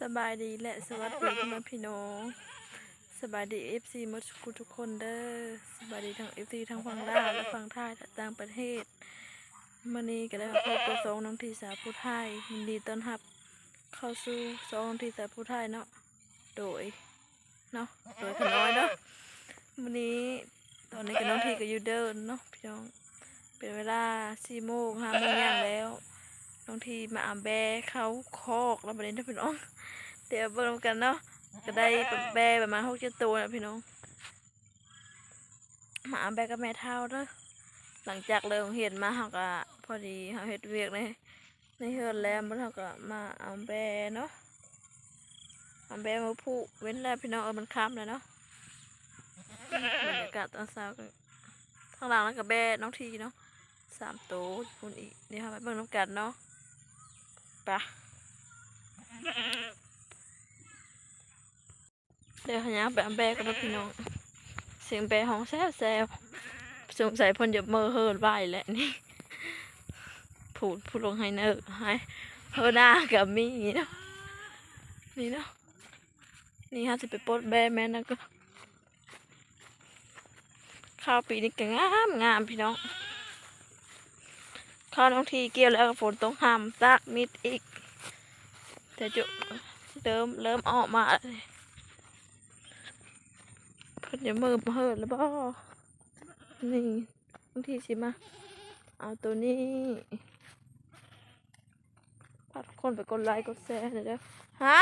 สบายดีและสวัสดีพ่อแม่พี่น้องสบายดีเอฟซีมดกุทุกคนเด้อสบายดีทั้งเอฟซีทั้งฝั่งลาวและฝั่งไทยและต่างประเทศมื่อนี้ก็ได้มาพบกับสองน้องทีสาวผู้ไทยยินดีต้อนรับ เข้าสู่สองน้องทีสาวผู้ไทยเนาะโดยเนาะโดยขน้อยเนาะวันนี้ตอนนี้กับน้องทีก็อยู่เดินเนาะพี่น้องเป็นเวลาสี่โมงห้าโมงย่างแล้ว น้องทีมาอาแบเขาคอกแล้วประเด็นท่าพี่น้อง เดี๋ยวเบิ่งกันเนาะก็ได้แบประมาณหกเจ็ดตัวนะพี่น้องมาอาแบกับแม่เท่าเด้อหลังจากเลิกเห็นมาเขาก็พอดีเขาเฮ็ดเวียกในในเฮือนแล้วมันเขาก็มาอาแบเนาะอาแบมาผูกเว้นแล้วพี่น้องเออมันค้ำเลยเนาะบรรยากาศตอนเช้าก็ข้างหลังแล้วก็แบน้องทีเนาะสามตัวคุณอีกนี่ค่ะไปเบิ่งน้ำกันเนาะ ปะเดี๋ยวขยับไปอันแบกกันพี่น้องเสียงแบห้องแซวแซวสงสัยพนจะเมอเฮิร์นไหวแหละนี่พูดพูดลงให้เนอร์ให้เฮอหน้ากับมีเนาะนี่เนาะนี่ฮะจะไปปลดแบแม่นะก็ข้าวปีนี้ก็งามงามพี่น้อง ข้าน้องทีเกี่ยวแล้วกับฝนต้องห้ามตากมิดอีกแต่จุเริ่มเริ่มออกมาเลยเพิ่นจะมือเหิดแล้วบ่นี่บางทีสิมาเอาตัวนี้พาทุกคนไปกดไลค์กดแชร์หน่อยเด้อฮะ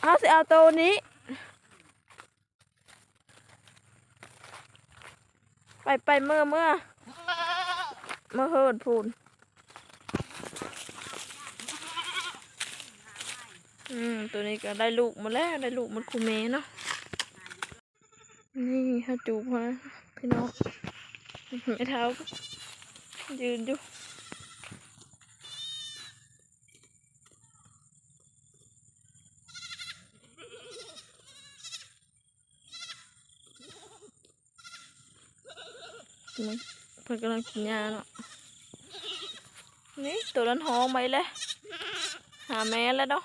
เอาสิเอาตัวนี้ ไปไปเมื่อเมื่อเมื่อเฮิดพูนอืมตัวนี้ก็ได้ลูกมาแล้วได้ลูกมันคูเมเนาะนี่ฮะจูบมาพี่น้องไม่เท้ายืนอยู่ นี่เพิ่นกำลังกินยาเนาะนี่ตัวนั้นห้องไปเลยหาแม่แล้วเนาะ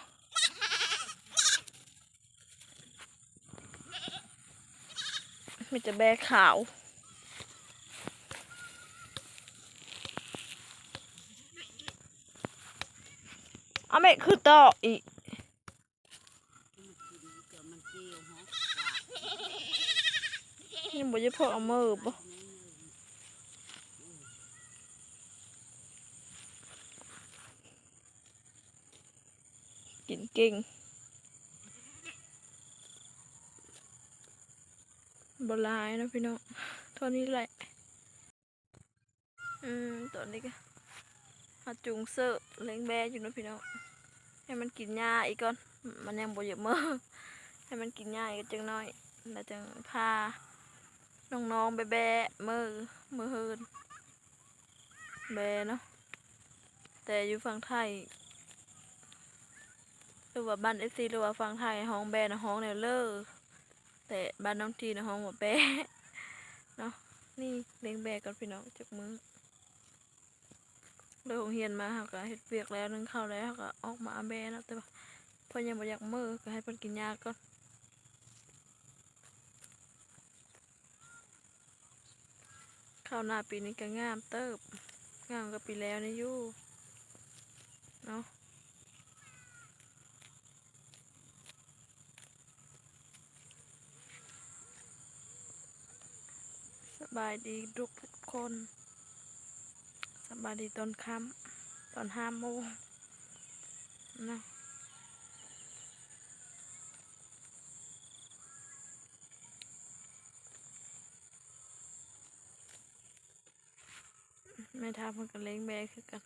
มีแต่แบขาวเอาไม่คือต่ออีกนี่บ่จะพอเอามือบ่ กินเก่งบลายนะพี่น้องเท่านี้แหละ อืมตอนนี้ก็มาจุงเสื้อเล้งแบอยู่นะพี่น้อง ให้มันกินหญ้าอีกก่อน มันยังบ่เยอะมือให้มันกินหญ้าอีกจังน้อยแล้วจังพา น้องๆไปแบะมือมือเฮินแบะเนาะ แต่อยู่ฝั่งไทย หรือว่าบ้านเอฟซีหรือว่าฝั่งไทยห้องแบนห้องแนวเลอแต่บ้านน้องทีนะห้องว่าแบะเนาะนี่เลี้ยงแบกันพี่น้องจักมือเลยโรงเรียนมาเขาก็เฮ็ดเวียกแล้วนึ่งเข้าแล้วเขาก็ออกมาแบะนะแต่ว่าเพิ่นยังบ่อยากมือก็ให้เพิ่นกินยาก่อนข้าวหน้าปีนี้ก็งามเติบงามกับปีแล้วนี่ยู่เนาะ บายดีทุกทุกคนสบายดีตอนค่ำตอนห้าโมงนะแม่ทาเพิ่นก็เล้งแบคือกัน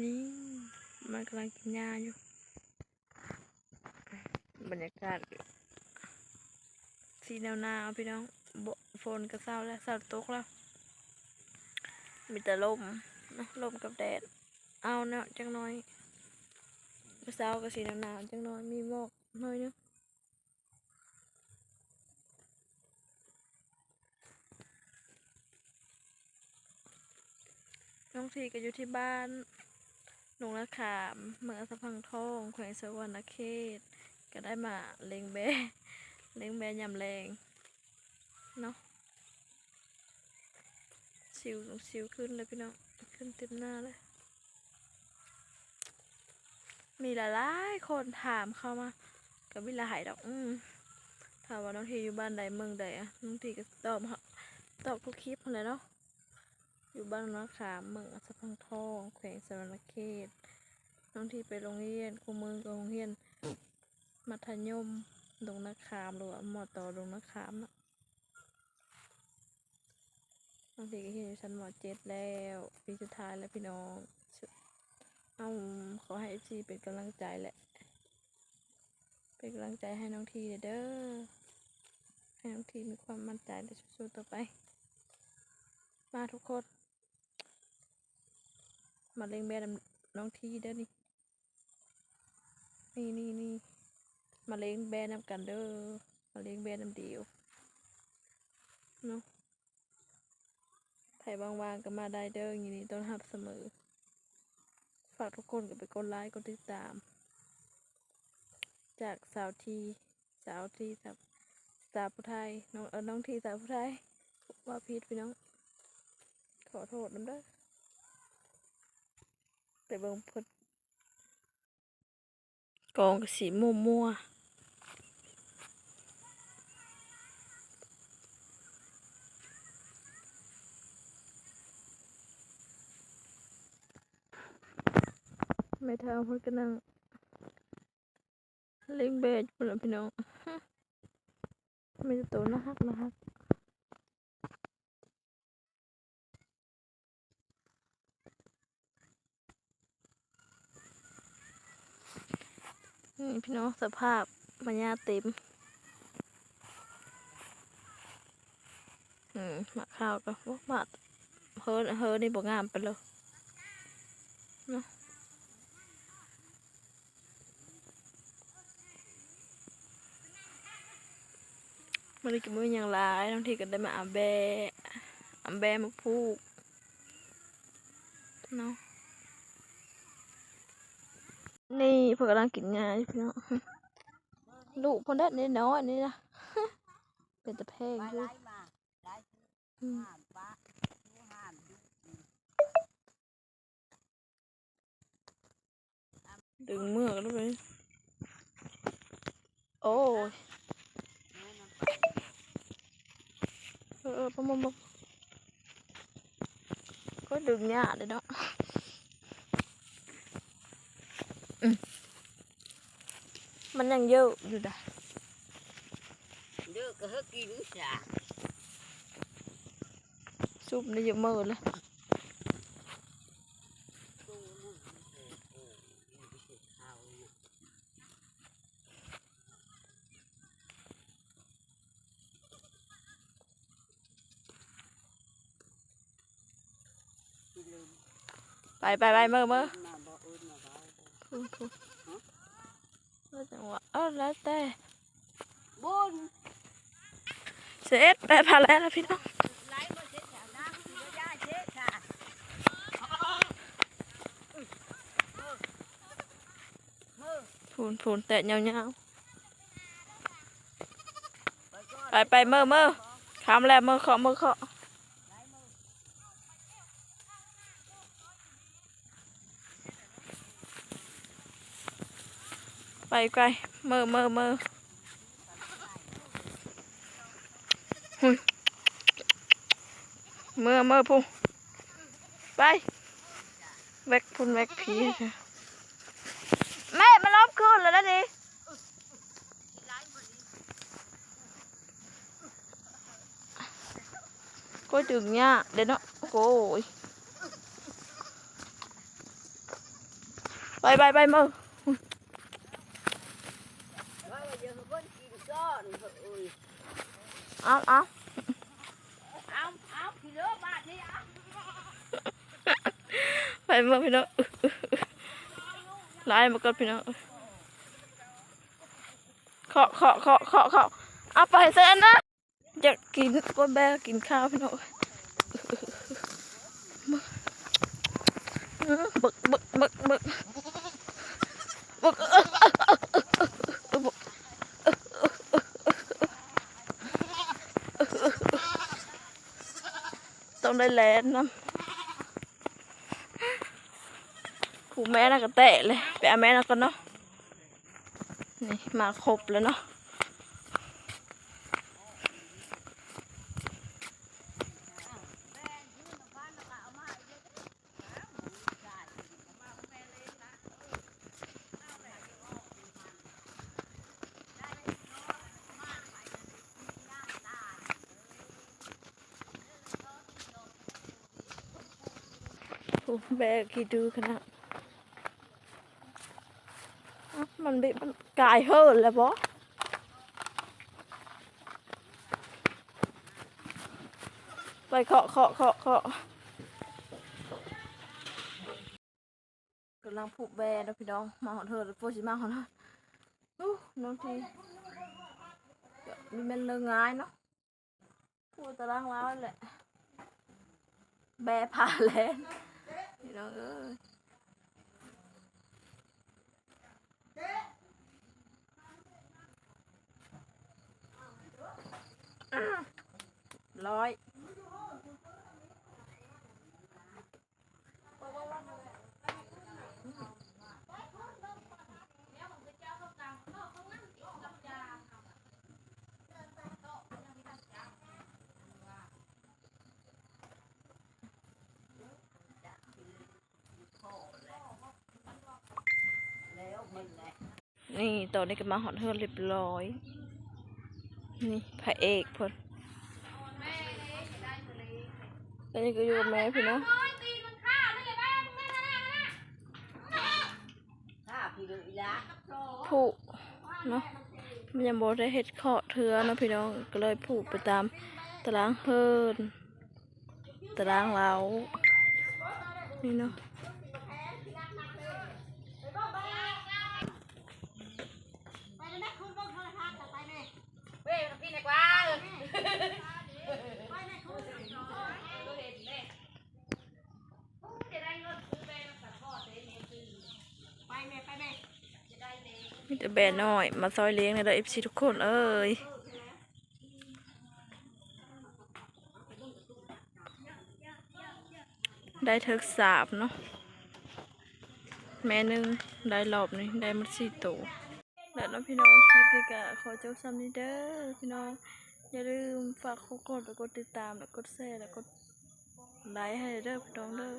นี่มันกำลังกินหญ้าอยู่ บรรยากาศ สีแนวหนาวพี่น้องบฝนก็เศร้าแล้วเศร้าตกแล้ว มีแต่ลมนะลมกับแดด เอาเนาะจังน้อยเศร้ากับสีแนวหนาวจังน้อยมีหมอกน้อยนึงน้องทีก็อยู่ที่บ้านหนองนาขามเมืองสสัมพังทองแขวงสวรรณเขต ก็ได้มาเล็งแบ เล็งแบยำแรงเนาะสิวสิวขึ้นเลยพี่น้องขึ้นเต็มหน้าเลย มีหลายๆคนถามเข้ามากับวิลาหายดอกอืมถามว่าน้องทีอยู่บ้านใดเมืองใดอะน้องทีก็ตอบตอบทุกคลิปเลยเนาะอยู่บ้านนาขามเมืองสสัมพังทองแขวงสะวรเขตน้องทีไปโรงเรียนคูเมืองกับโรงเรียนมัธยม ดงนาคามหรือว่าหมอต่อดงนาคามนะบางทีก็เรียนชั้นหมอเจ็ดแล้วปีสุดท้ายแล้วพี่น้องเอาขอให้เอฟซีเป็นกำลังใจแหละ เป็นกำลังใจให้น้องทีเด้อให้น้องทีมีความมั่นใจและสู้ๆต่อไป มาทุกคน มาเล่งแม่น้องทีเด้อนี่ นี่นี่นี่ มาเลี้ยงแบนด์นำกันเด้อมาเลี้ยงแบนด์นำเดียวเนาะไผ่วางๆก็มาได้เด้ออย่างนี้ต้อนรับเสมอ ฝากทุกคนก็ไปกดไลค์กดติดตาม จากสาวทีสาวทีสาวสาวผู้ไทยน้องเออน้องทีสาวผู้ไทยว่าผิดพี่น้อง ขอโทษน้ำเด้อไปเบิ่งพิ่นกองก็สีมัวมัว ไม่เท่าเพิ่นก็นั่งเล่งเบสพุ่นละพี่น้องไม่จะโตนะฮักนะฮักนี่พี่น้องสภาพมันยาเต็ม อืมมะข้าวก็บ่มาเฮิร์เฮิร์นี่บ่งามไปเลยเนาะ มันเลยก็บ่มีหยังหลายบางทีก็ได้มาอาแบอาแบมาพูกเนาะนี่เพิ่นกำลังกินงาอยู่พี่น้องลูกเพิ่นได้น้อยๆนี่นะเป็นตะแพงอยู่อืมดึงเมือกแล้วไปโอ้ย เออเออปะมมก็ดึงยากเลยเนาะอืมมันยังเยอะอยู่ด่ะ เด้อก็เฮากินจ้ะ ซุปนี่เยอะมากเลย ตู้นึงเออเอออยู่ไปเฮ็ดข้าวอยู่ที่ลืม ไปไปไปเมื่อเมื่อมาบ่อื่นมาบ่คุณคุณแล้วจังหวะเออแล้วแต่บุญเสร็จไปพาแล้วนะพี่น้องไหลบ่เสร็จแล้วนะบ่ย่าเช็ดค่ะพูนพูนแต่ยาวไปไปไปเมื่อเมื่อคำแล้วเมื่อเคาะเมื่อเค ไปไกลเมื่อเมื่อเมื่อหุ้ยเมื่อเมื่อพูไปแวกพูนแวกผีค่ะแม่มาลบคืนแล้วนะดิ có trường nha để nó cô ơi bay bay bay mơ ว่า อนเถอะเอ้าเอาเอาเอาพี่เลิกบาทนี่อะไปมื่พี่น้องไล่มาก่อพี่น้องเคาะเคาะเคาะเคาะเคาะเอาไปเส้นนะอยากกินก็แบกินข้าวพี่น้องบึกบึกบึกบึกบึก ลนนะผูแม่น่ะก็แตะเลย ไปเอาแม่น่ะกันเนาะ นี่มาครบแล้วเนาะ โอ้แบกกี่ดูขนาดมัน bị มันกายเฮิร์แล้วบอไปเคาะเคาะเคาะเคาะกำลังผูกแบนะพี่น้อง มาหอนเธอแล้วโฟชิมาหอนเธออู้น้องทีมีแม่นเลงง่ายเนาะพูดตารางแล้วแหละ แบผ่าแลน พี่น้องเอ้ยร้อย นี่ตอนนี้ก็มาหอนเฮือนเรียบร้อย นี่พระเอกพนอันนี้ก็อยู่กับแม่พี่เนาะถ้าพี่ดูยาผูกเนาะมันยังบ่ได้เฮ็ดเคาะเทือเนาะพี่น้องก็เลยผูกไปตามตารางเฮินตารางเล้านี่เนาะ เว้ยพี่ไหนกว่า มีแต่แบนน้อย มาซอยเลี้ยงในเด้อ FC ทุกคนเอ้ยได้เทิกสาบเนาะแม่หนึงได้รอบนี้ได้มัดสี่ตัวแล้วน้องพี่น้องคลิปนี้ก็ขอจบซ้ำนี้เด้อพี่น้องอย่าลืมฝากกดแล้วกดติดตามแล้วกดแชร์แล้วกดไลค์ให้เด้อพี่น้องเด้อ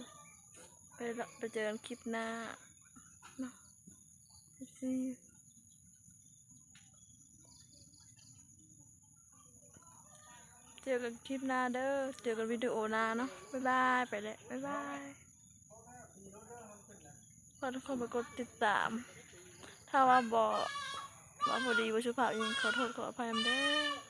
ไปละไปเจอกันคลิปหน้าเนาะซี เจอกันคลิปหน้าเด้อ เจอกันวิดีโอหน้าเนาะ บ๊ายบาย ไปเลยบ๊ายบายขอทุกคนไปกดติดตาม ถ้าว่าบอกว่าพอดีว่าชุภาพยังขอโทษขออภัยเด้อ